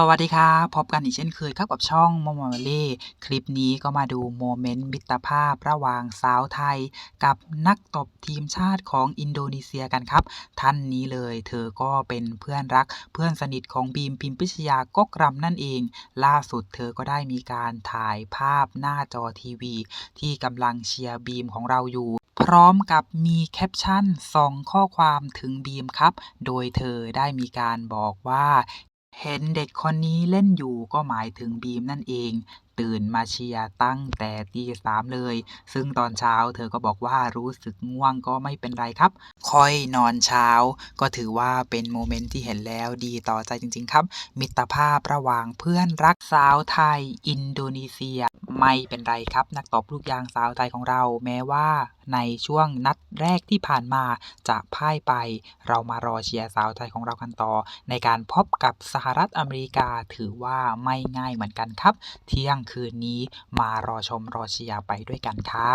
สวัสดีครับพบกันอีกเช่นเคยครับกับช่องมอมอเล่คลิปนี้ก็มาดูโมเมนต์มิตรภาพระหว่างสาวไทย กับนักตบทีมชาติของอินโดนีเซียกันครับ ท่านนี้เลย เธอก็เป็นเพื่อนรัก เพื่อนสนิทของบีมพิมพิชยากกรำนั่นเอง ล่าสุดเธอก็ได้มีการถ่ายภาพหน้าจอทีวี ที่กำลังเชียร์บีมของเราอยู่พร้อมกับมีแคปชั่นส่องข้อความถึงบีมครับ โดยเธอได้มีการบอกว่า เห็นเด็กคนนี้เล่นอยู่ ก็หมายถึงบีมนั่นเอง ตื่นมาเชียร์ตั้งแต่ตีสามเลย ซึ่งตอนเช้าเธอก็บอกว่ารู้สึกง่วงก็ไม่เป็นไรครับ ค่อยนอนเช้า ก็ถือว่าเป็นโมเมนต์ที่เห็นแล้วดีต่อใจจริง ๆ ครับ มิตรภาพระหว่างเพื่อนรักสาวไทย อินโดนีเซีย ไม่เป็นไรครับ นักตบลูกยางสาวไทยของเรา แม้ว่าในช่วงนัดแรกที่ผ่านมาจะพ่ายไป เรามารอเชียร์สาวไทยของเรากันต่อ ในการพบกับสหรัฐอเมริกาถือว่าไม่ง่ายเหมือนกันครับ เที่ยงคืนนี้มารอชมรอเชียร์ไปด้วยกันครับ